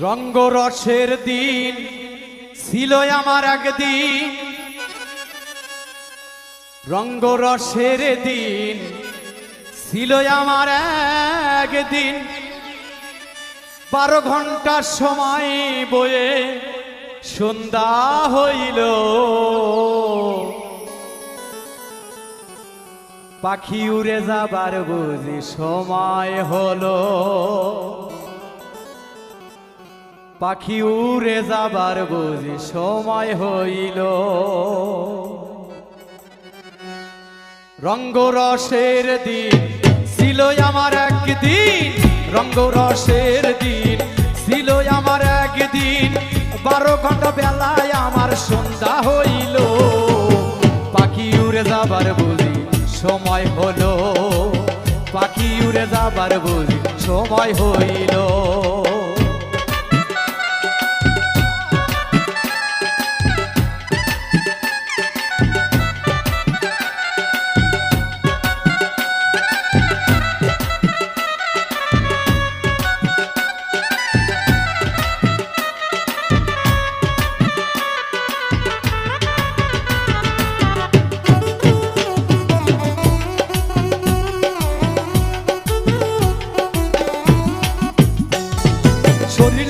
রঙ্গরসের দিন ছিল আমার একদিন। রঙ্গরসের দিন ছিল আমার একদিন। বারো ঘণ্টার সময় বয়ে সন্ধ্যা হইল। পাখি উড়ে যাবার বুঝি সময় হলো। পাখি উড়ে যাবার বুঝি সময় হইল। রঙ্গরসের দিন ছিল আমার একদিন, রঙ্গরসের দিন ছিল আমার একদিন। বারো ঘণ্টা বেলায় আমার সন্ধ্যা হইল। পাখি উড়ে যাবার বুঝি সময় হলো। পাখি উড়ে যাবার বুঝি সময় হইল।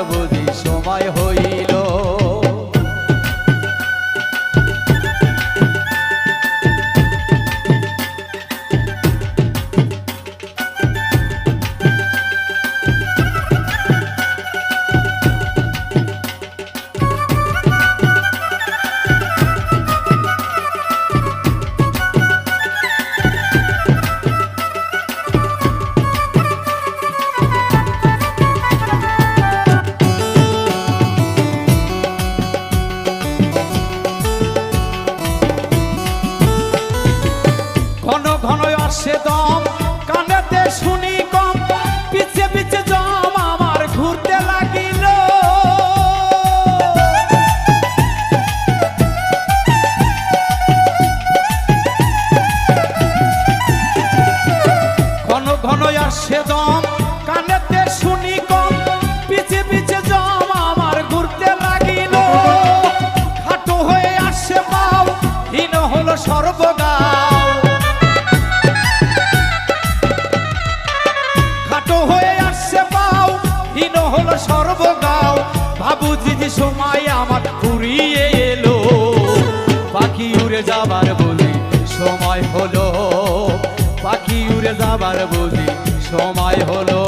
বুঝি সময় হইল। আসে দম, কানেতে শুনি কম, পিছে পিছে জম আমার ঘুরতে লাগিল। ঘন ঘন আসে দম, কানেতে শুনি কম, পিছে পিছে জম আমার ঘুরতে লাগিল। খাটো হয়ে আসে পাও, হীন হলো সর্বগাও সর্বগাও। বাবুজি যে সময় আমার ফুরিয়ে এলো। পাখি উড়ে যাবার বলি সময় হলো। পাখি উড়ে যাবার বলি সময় হলো।